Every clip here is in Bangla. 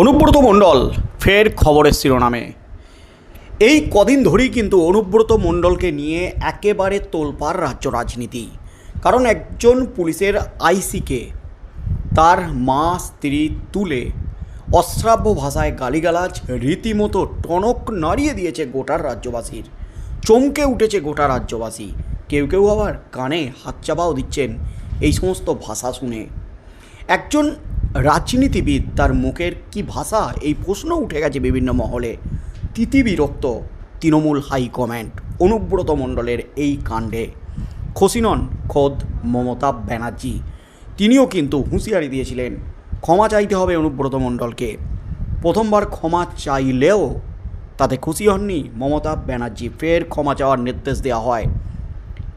অনুব্রত মণ্ডল, ফের খবরের শিরোনামে। এই কদিন ধরেই কিন্তু অনুব্রত মণ্ডলকে নিয়ে একেবারে তোলপাড় রাজ্য রাজনীতি। কারণ একজন পুলিশের আইসিকে তার মা, স্ত্রী তুলে অশ্রাব্য ভাষায় গালিগালাজ, রীতিমতো টনক নাড়িয়ে দিয়েছে গোটার রাজ্যবাসীর। চমকে উঠেছে গোটা রাজ্যবাসী। কেউ কেউ আবার কানে হাত চাপাও দিচ্ছেন এই সমস্ত ভাষা শুনে। একজন রাজনীতিবিদ তার মুখের কি ভাষা? এই প্রশ্ন উঠে গেছে বিভিন্ন মহলে। তিতিবিরক্ত তৃণমূল হাইকম্যান্ড অনুব্রত মণ্ডলের এই কাণ্ডে। খুশি নন খোদ, মমতা ব্যানার্জি, তিনিও কিন্তু হুঁশিয়ারি দিয়েছিলেন, ক্ষমা চাইতে হবে অনুব্রত মণ্ডলকে। প্রথমবার ক্ষমা চাইলেও তাতে খুশি হননি মমতা ব্যানার্জি, ফের ক্ষমা চাওয়ার নির্দেশ দেওয়া হয়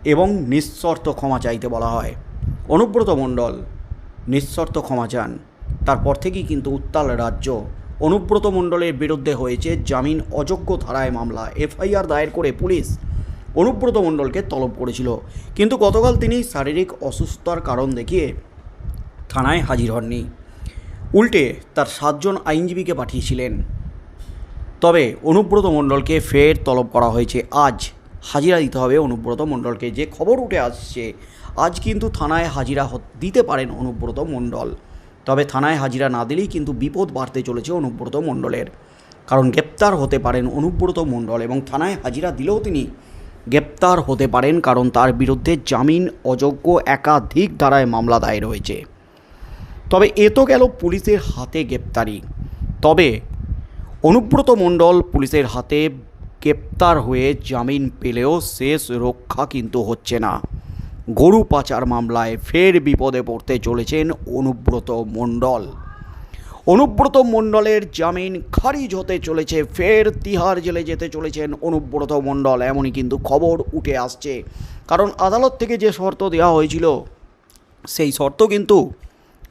এবং নিঃশর্ত ক্ষমা চাইতে বলা হয়। অনুব্রত মণ্ডল নিঃশর্ত ক্ষমা চান। তারপর থেকেই কিন্তু উত্তাল রাজ্য অনুব্রত মণ্ডলের বিরুদ্ধে হয়েছে জামিন অযোগ্য ধারায় মামলা। এফআইআর দায়ের করে পুলিশ অনুব্রত মণ্ডলকে তলব করেছিল। কিন্তু গতকাল তিনি শারীরিক অসুস্থতার কারণ দেখিয়ে থানায় হাজির হননি। উল্টে তার সাতজন আইনজীবীকে পাঠিয়েছিলেন। তবে অনুব্রত মণ্ডলকে ফের তলব করা হয়েছে আজ। হাজিরা দিতে হবে অনুব্রত মণ্ডলকে। যে খবর উঠে আসছে, আজ কিন্তু থানায় হাজিরা দিতে পারেন অনুব্রত মণ্ডল। তবে থানায় হাজিরা না দিলেই কিন্তু বিপদ বাড়তে চলেছে অনুব্রত মণ্ডলের। কারণ গ্রেপ্তার হতে পারেন অনুব্রত মণ্ডল এবং থানায় হাজিরা দিলেও তিনি গ্রেপ্তার হতে পারেন কারণ তার বিরুদ্ধে জামিন অযোগ্য একাধিক ধারায় মামলা দায়ের হয়েছে। তবে এ তো গেল পুলিশের হাতে গ্রেপ্তারি। তবে অনুব্রত মণ্ডল পুলিশের হাতে গ্রেপ্তার হয়ে জামিন পেলেও শেষ রক্ষা কিন্তু হচ্ছে না। গরু পাচার মামলায় ফের বিপদে পড়তে চলেছেন অনুব্রত মণ্ডল। অনুব্রত মণ্ডলের জামিন খারিজ হতে চলেছে, ফের তিহার জেলে যেতে চলেছেন অনুব্রত মণ্ডল, এমনই কিন্তু খবর উঠে আসছে। কারণ আদালত থেকে যে শর্ত দেওয়া হয়েছিল, সেই শর্ত কিন্তু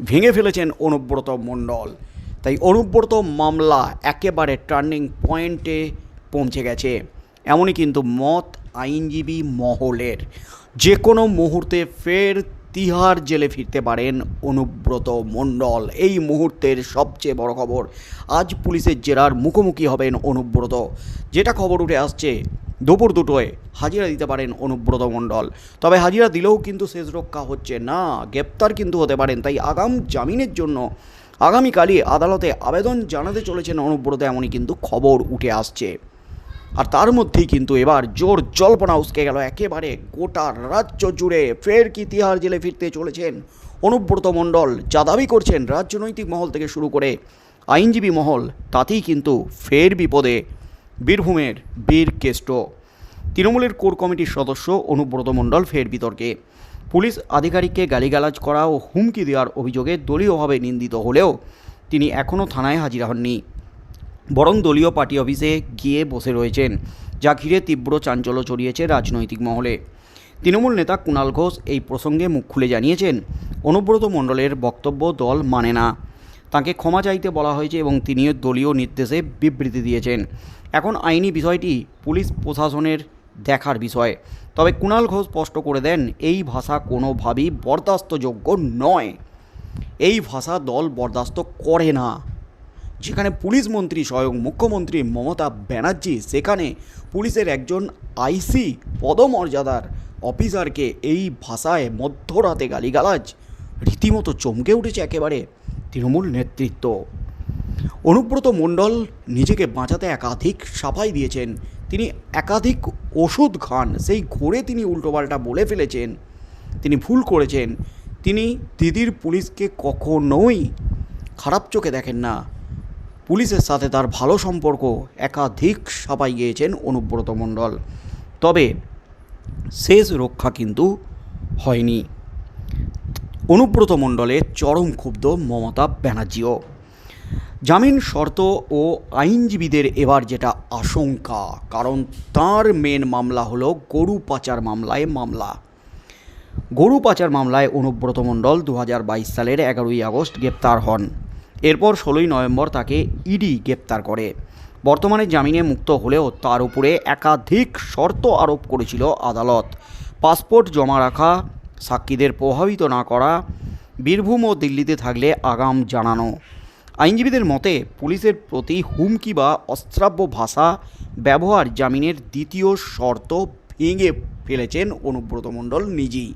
ভেঙে ফেলেছেন অনুব্রত মণ্ডল। তাই অনুব্রত মামলা একেবারে টার্নিং পয়েন্টে পৌঁছে গেছে। এমনই কিন্তু মত আইনজীবী মহলের। যে কোনো মুহূর্তে ফের তিহার জেলে ফিরতে পারেন অনুব্রত মণ্ডল। এই মুহূর্তের সবচেয়ে বড় খবর, আজ পুলিশের জেরার মুখোমুখি হবেন অনুব্রত। যেটা খবর উঠে আসছে, দুপুর দুটোয় হাজিরা দিতে পারেন অনুব্রত মণ্ডল। তবে হাজিরা দিলেও কিন্তু শেষ রক্ষা হচ্ছে না, গ্রেপ্তার কিন্তু হতে পারেন। তাই আগাম জামিনের জন্য আগামীকালই আদালতে আবেদন জানাতে চলেছেন অনুব্রত, এমনই কিন্তু খবর উঠে আসছে। আর তার মধ্যেই কিন্তু এবার জোর জল্পনা উসকে গেল। একেবারে গোটা রাজ্য জুড়ে ফের কি তিহার জেলে ফিরতে চলেছেন অনুব্রত মণ্ডল। যা দাবি করছেন রাজনৈতিক মহল থেকে শুরু করে আইনজীবী মহল, তাতেই কিন্তু ফের বিপদে। বীরভূমের বীর কেষ্ট। তৃণমূলের কোর কমিটির সদস্য অনুব্রত মণ্ডল ফের বিতর্কে। পুলিশ আধিকারিককে গালিগালাজ করা ও হুমকি দেওয়ার অভিযোগে দলীয়ভাবে নিন্দিত হলেও তিনি এখনও থানায় হাজিরা হননি। বরং দলীয় পার্টি অফিসে গিয়ে বসে রয়েছেন। যা ঘিরে তীব্র চাঞ্চল্য ছড়িয়েছে রাজনৈতিক মহলে। তৃণমূল নেতা কুণাল ঘোষ এই প্রসঙ্গে মুখ খুলে জানিয়েছেন, অনুব্রত মণ্ডলের বক্তব্য দল মানে না। তাকে ক্ষমা চাইতে বলা হয়েছে এবং তিনিও দলীয় নির্দেশে বিবৃতি দিয়েছেন। এখন আইনি বিষয়টি পুলিশ প্রশাসনের দেখার বিষয়। তবে কুণাল ঘোষ স্পষ্ট করে দেন, এই ভাষা কোনোভাবেই বরদাস্তযোগ্য নয়। এই ভাষা দল বরদাস্ত করে না। যেখানে পুলিশ মন্ত্রী স্বয়ং মুখ্যমন্ত্রী মমতা ব্যানার্জি, সেখানে পুলিশের একজন আইসি পদমর্যাদার অফিসারকে এই ভাষায় মধ্যরাতে গালিগালাজ। রীতিমতো চমকে উঠেছে একেবারে তৃণমূল নেতৃত্ব। অনুব্রত মণ্ডল নিজেকে বাঁচাতে একাধিক সাফাই দিয়েছেন। তিনি একাধিক ওষুধ খান, সেই ঘোরে তিনি উল্টোপাল্টা বলে ফেলেছেন। তিনি ভুল করেছেন। তিনি দিদির পুলিশকে কখনোই খারাপ চোখে দেখেন না। পুলিশের সাথে তার ভালো সম্পর্ক, একাধিক সাপাই গিয়েছেন অনুব্রত মণ্ডল। তবে শেষ রক্ষা কিন্তু হয়নি। অনুব্রত মণ্ডলের চরম ক্ষুব্ধ মমতা ব্যানার্জিও। জামিন শর্ত ও আইনজীবীদের এবার যেটা আশঙ্কা, কারণ তার মেন মামলা হলো গরু পাচার মামলায় মামলা। গরু পাচার মামলায় অনুব্রত মণ্ডল দু হাজার বাইশ সালের এগারোই আগস্ট গ্রেপ্তার হন। এরপর ষোলোই নভেম্বর তাকে ইডি গ্রেপ্তার করে। বর্তমানে জামিনে মুক্ত হলেও তার উপরে একাধিক শর্ত আরোপ করেছিল আদালত। পাসপোর্ট জমা রাখা, সাক্ষীদের প্রভাবিত না করা, বীরভূম ও দিল্লিতে থাকলে আগাম জানানো। আইনজীবীদের মতে, পুলিশের প্রতি হুমকি বা অস্ত্রাব্য ভাষা ব্যবহার জামিনের দ্বিতীয় শর্ত ভেঙে ফেলেছেন অনুব্রত মণ্ডল নিজেই।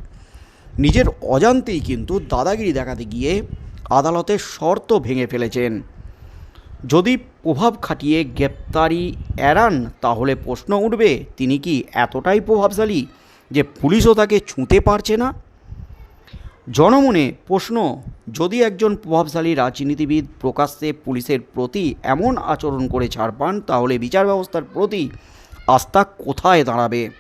নিজের অজান্তেই কিন্তু দাদাগিরি দেখাতে গিয়ে আদালতের শর্ত ভেঙে ফেলেছেন। যদি প্রভাব খাটিয়ে গ্রেপ্তারি এড়ান, তাহলে প্রশ্ন উঠবে, তিনি কি এতটাই প্রভাবশালী যে পুলিশও তাকে ছুঁতে পারছে না? জনমনে প্রশ্ন, যদি একজন প্রভাবশালী রাজনীতিবিদ প্রকাশ্যে পুলিশের প্রতি এমন আচরণ করে ছাড় পান, তাহলে বিচার ব্যবস্থার প্রতি আস্থা কোথায় দাঁড়াবে?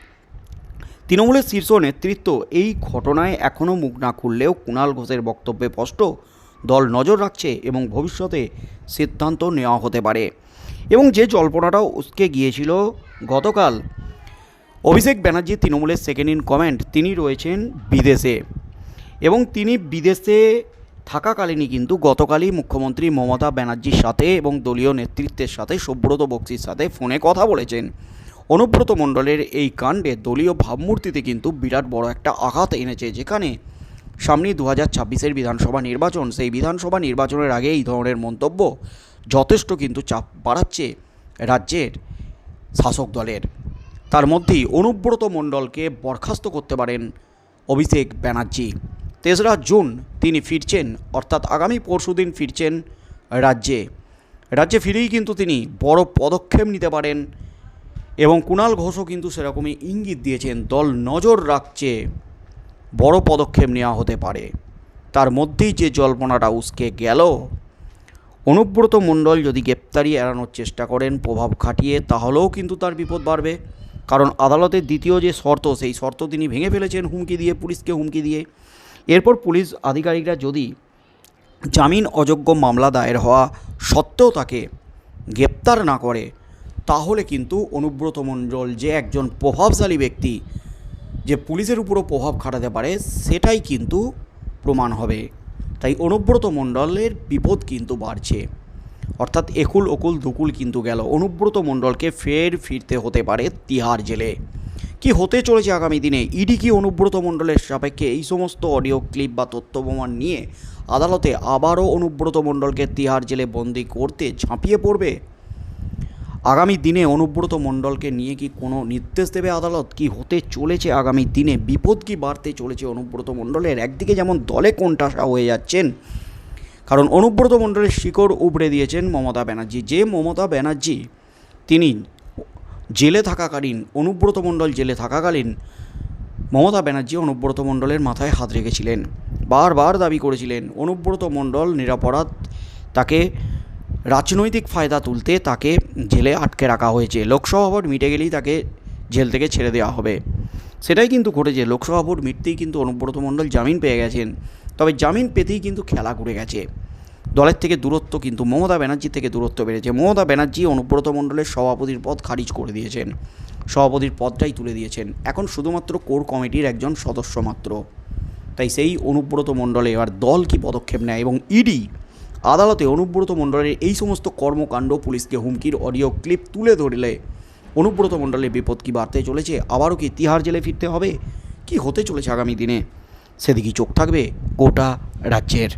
তৃণমূলের শীর্ষ নেতৃত্ব এই ঘটনায় এখনও মুখ না খুললেও কুণাল ঘোষের বক্তব্যে স্পষ্ট দল নজর রাখছে এবং ভবিষ্যতে সিদ্ধান্ত নেওয়া হতে পারে। এবং যে জল্পনাটাও উসকে গিয়েছিল, গতকাল অভিষেক ব্যানার্জি, তৃণমূলের সেকেন্ড ইন কমেন্ট তিনি রয়েছেন বিদেশে। এবং তিনি বিদেশে থাকাকালীনই কিন্তু গতকালই মুখ্যমন্ত্রী মমতা ব্যানার্জির সাথে এবং দলীয় নেতৃত্বের সাথে, সুব্রত বক্সির সাথে ফোনে কথা বলেছেন। অনুব্রত মণ্ডলের এই কাণ্ডে দলীয় ভাবমূর্তিতে কিন্তু বিরাট বড় একটা আঘাত এনেছে, যেখানে সামনেই দু হাজার ছাব্বিশের বিধানসভা নির্বাচন, সেই বিধানসভা নির্বাচনের আগে এই ধরনের মন্তব্য যথেষ্ট কিন্তু চাপ বাড়াচ্ছে রাজ্যের শাসক দলের। তার মধ্যেই অনুব্রত মণ্ডলকে বরখাস্ত করতে পারেন অভিষেক ব্যানার্জি। তেসরা জুন তিনি ফিরছেন, অর্থাৎ আগামী পরশুদিন ফিরছেন রাজ্যে। রাজ্যে ফিরেই কিন্তু তিনি বড় পদক্ষেপ নিতে পারেন এবং কুণাল ঘোষও কিন্তু সেরকমই ইঙ্গিত দিয়েছেন, দল নজর রাখছে বড় পদক্ষেপ নেওয়া হতে পারে। তার মধ্যেই যে জল্পনাটা উসকে গেল, অনুব্রত মণ্ডল যদি গ্রেপ্তারি এড়ানোর চেষ্টা করেন, প্রভাব খাটিয়ে, তাহলেও কিন্তু তার বিপদ বাড়বে। কারণ আদালতের দ্বিতীয় যে শর্ত, সেই শর্ত তিনি ভেঙে ফেলেছেন হুমকি দিয়ে, পুলিশকে হুমকি দিয়ে। এরপর পুলিশ আধিকারিকরা যদি জামিন অযোগ্য মামলা দায়ের হওয়া সত্ত্বেও তাকে গ্রেপ্তার না করে, তাহলে কিন্তু অনুব্রত মণ্ডল যে একজন প্রভাবশালী ব্যক্তি যে পুলিশের উপরও প্রভাব খাটাতে পারে, সেটাই কিন্তু প্রমাণ হবে। তাই অনুব্রত মণ্ডলের বিপদ কিন্তু বাড়ছে। অর্থাৎ একুল ওকুল দুকুল কিন্তু গেল। অনুব্রত মণ্ডলকে ফের ফিরতে হতে পারে তিহার জেলে। কি হতে চলেছে আগামী দিনে? ইডি কি অনুব্রত মণ্ডলের সাপেক্ষে এই সমস্ত অডিও ক্লিপ বা তথ্য প্রমাণ নিয়ে আদালতে আবারও অনুব্রত মণ্ডলকে তিহার জেলে বন্দি করতে ঝাঁপিয়ে পড়বে? আগামী দিনে অনুব্রত মণ্ডলকে নিয়ে কি কোনো নির্দেশ দেবে আদালত? কি হতে চলেছে আগামী দিনে? বিপদ কি বাড়তে চলেছে অনুব্রত মণ্ডলের? একদিকে যেমন দলে কোণঠাসা হয়ে যাচ্ছেন, কারণ অনুব্রত মণ্ডলের শিকড় উবড়ে দিয়েছেন মমতা ব্যানার্জি। যে মমতা ব্যানার্জি তিনি জেলে থাকাকালীন, অনুব্রত মণ্ডল জেলে থাকাকালীন মমতা ব্যানার্জি অনুব্রত মণ্ডলের মাথায় হাত রেখেছিলেন। বারবার দাবি করেছিলেন, অনুব্রত মণ্ডল নিরাপরাধ, তাকে রাজনৈতিক ফায়দা তুলতে তাকে জেলে আটকে রাখা হয়েছে। লোকসভা ভোট মিটে গেলেই তাকে জেল থেকে ছেড়ে দেওয়া হবে। সেটাই কিন্তু ঘটেছে। লোকসভা ভোট মিটতেই কিন্তু অনুব্রত মণ্ডল জামিন পেয়ে গেছেন। তবে জামিন পেতেই কিন্তু খেলা ঘুরে গেছে। দলের থেকে দূরত্ব কিন্তু মমতা ব্যানার্জির থেকে দূরত্ব বেড়েছে। মমতা ব্যানার্জি অনুব্রত মণ্ডলের সভাপতির পদ খারিজ করে দিয়েছেন। সভাপতির পদটাই তুলে দিয়েছেন। এখন শুধুমাত্র কোর কমিটির একজন সদস্য মাত্র। তাই সেই অনুব্রত মণ্ডলে এবার দল কি পদক্ষেপ নেয় এবং ইডি আদালতে অনুব্রত মণ্ডলের এই সমস্ত কর্মকাণ্ড পুলিশকে হুমকির অডিও ক্লিপ তুলে ধরলে। অনুব্রত মণ্ডলের বিপদ কি বাড়তে চলেছে? আবারও কি তিহার জেলে ফিরতে হবে? কি হতে চলেছে আগামী দিনে? সেদিকেই চোখ থাকবে গোটা রাজ্যের।